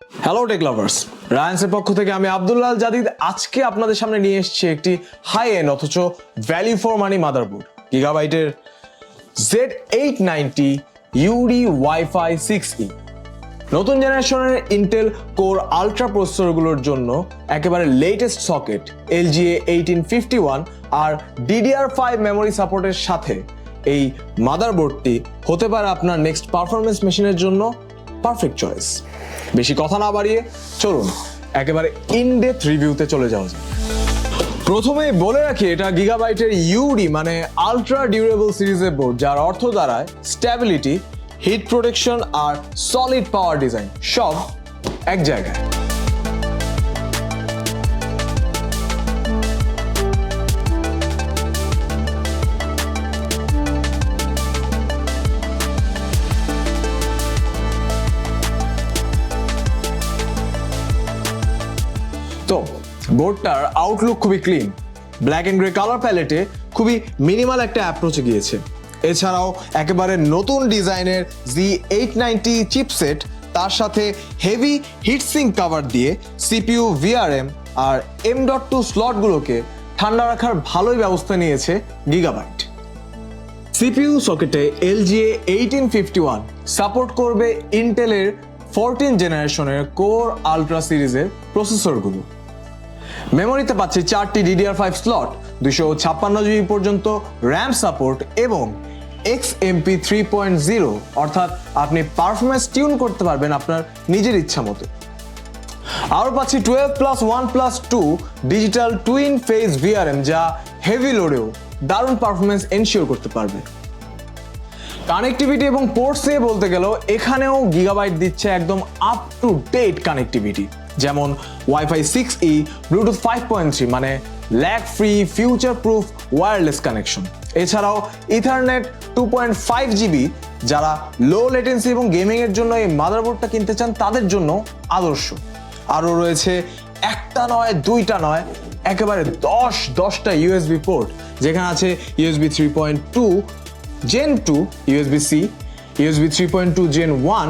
Hello take lovers রায়ান্সের পক্ষ থেকে আমি আব্দুল্লাহ জাদিদ। আজকে আপনাদের সামনে নিয়ে এসেছি একটি হাই এন্ড অথচ value for money motherboard গিগাবাইটের Z eight ninety UD wifi six E নতুন জেনারেশনের ইন্টেল কোর আলট্রা প্রসেসরগুলোর জন্য একেবারে latest socket LGA eighteen fifty one আর ডিডিআর ফাইভ মেমোরি সাপোর্টের সাথে এই মাদারবোর্ডটি হতে পারে আপনার নেক্সট পারফরমেন্স মেশিনের জন্য। পারফেক্ট চয়েস বেশি কথা না বাড়িয়ে চলুন, একেবারে ইনডেথ রিভিউতে চলে যাওয়া যায় প্রথমে বলে রাখি, এটা গিগাবাইটের ইউডি মানে আলট্রা ডিউরেবল সিরিজের বোর্ড যার অর্থ দ্বারায় স্ট্যাবিলিটি হিট প্রোটেকশন আর সলিড পাওয়ার ডিজাইন সব এক জায়গায়। বোর্ডটার আউটলুক খুবই clean black and grey colour প্যালেটে খুবই মিনিমাল একটা অ্যাপ্রোচে গিয়েছে। এছাড়াও একেবারে নতুন ডিজাইনের জি এইট নাইনটি চিপসেট তার সাথে হেভি হিটসিং কাভার দিয়ে সিপিইউ ভিআরএম আর এম ডট টু স্লটগুলোকে ঠান্ডা রাখার ভালোই ব্যবস্থা নিয়েছে Gigabyte CPU সকেটে LGA eighteen fifty one support করবে ইন্টেলের ফোরটিন জেনারেশনের কোর আলট্রা সিরিজের প্রসেসরগুলো মেমোরিতে পাচ্ছি চারটি ডিডিআর ফাইভ স্লট দুশো ছাপ্পান্ন জিবি পর্যন্ত র্যাম সাপোর্ট এবং X MP three point zero অর্থাৎ আপনি পারফরমেন্স টিউন করতে পারবেন আপনার নিজের ইচ্ছা মতো। আরও পাচ্ছি twelve plus one plus two digital twin phase VRM যা হেভি লোডেও দারুণ পারফরমেন্স এনশিওর করতে পারবে। কানেক্টিভিটি এবং পোর্টস বলতে গেলেও এখানেও গিগাবাইট দিচ্ছে একদম আপ টু ডেট কানেক্টিভিটি যেমন wifi six E, Bluetooth five point three মানে lag free future proof wireless connection এছাড়াও ethernet two point five GB, যারা লো লেটেন্সি এবং গেমিং এর জন্য এই মাদারবোর্ডটা কিনতে চান, তাদের জন্য আদর্শ। আরও রয়েছে একটা নয়, দুইটা নয়, একেবারে দশ, দশটা ইউএসবি পোর্ট যেখানে আছে USB three point two gen two USB C USB three point two gen one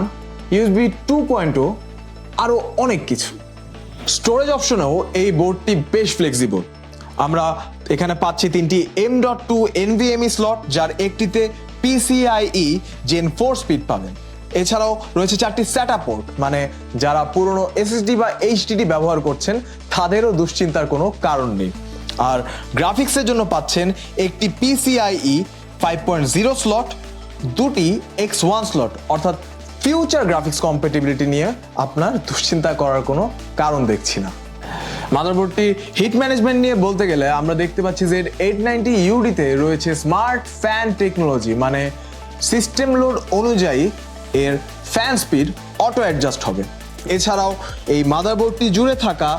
USB two point আরও অনেক কিছু। স্টোরেজ অপশনেও এই বোর্ডটি বেশ ফ্লেক্সিবল আমরা এখানে পাচ্ছি তিনটি M dot two NVMe slot যার একটিতে পিসিআইই জেন ফোর স্পিড পাবেন। এছাড়াও রয়েছে চারটি স্যাটা পোর্ট মানে যারা পুরনো এসএসডি বা এইচডিডি ব্যবহার করছেন, তাদেরও দুশ্চিন্তার কোনো কারণ নেই। আর গ্রাফিক্সের জন্য পাচ্ছেন একটি PCIe five point zero slot দুটি এক্স ওয়ান স্লট অর্থাৎ ফিউচার গ্রাফিক্স কম্পেটিবিলিটি নিয়ে আপনার দুশ্চিন্তা করার কোনো কারণ দেখছি না। মাদারবোর্ডটি হিট ম্যানেজমেন্ট নিয়ে বলতে গেলে আমরা দেখতে পাচ্ছি যে এইট নাইনটি ইউডিতে রয়েছে স্মার্ট ফ্যান টেকনোলজি মানে সিস্টেম লোড অনুযায়ী এর ফ্যান স্পিড অটো অ্যাডজাস্ট হবে। এছাড়াও এই মাদারবোর্ডটি জুড়ে থাকা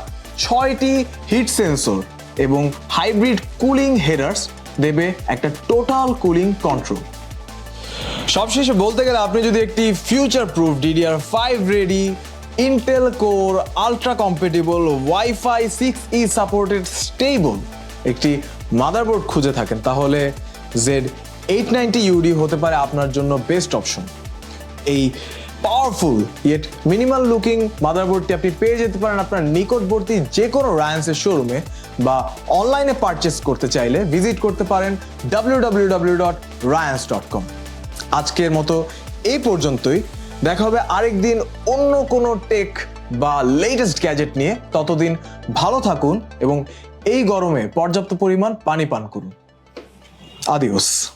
ছয়টি হিট সেন্সর এবং হাইব্রিড কুলিং হেডার্স দেবে একটা টোটাল কুলিং কন্ট্রোল সবশেষে বলতে গেলে আপনি যদি একটি future proof DDR five ready Intel core ultra compatible wifi six E supported stable একটি মাদারবোর্ড খুঁজে থাকেন, তাহলে জেড এইট নাইনটি ইউডি হতে পারে আপনার জন্য বেস্ট অপশন এই পাওয়ারফুল ইয়েট মিনিমাল লুকিং মাদারবোর্ডটি আপনি পেয়ে যেতে পারেন আপনার নিকটবর্তী যে কোনো রায়ান্সের শোরুমে বা অনলাইনে পারচেস করতে চাইলে ভিজিট করতে পারেন W W W dot Ryans dot com আজকের মতো এই পর্যন্তই। দেখা হবে আরেকদিন অন্য কোনো টেক বা লেটেস্ট গ্যাজেট নিয়ে। ততদিন ভালো থাকুন এবং এই গরমে পর্যাপ্ত পরিমাণ পানি পান করুন। আদিওস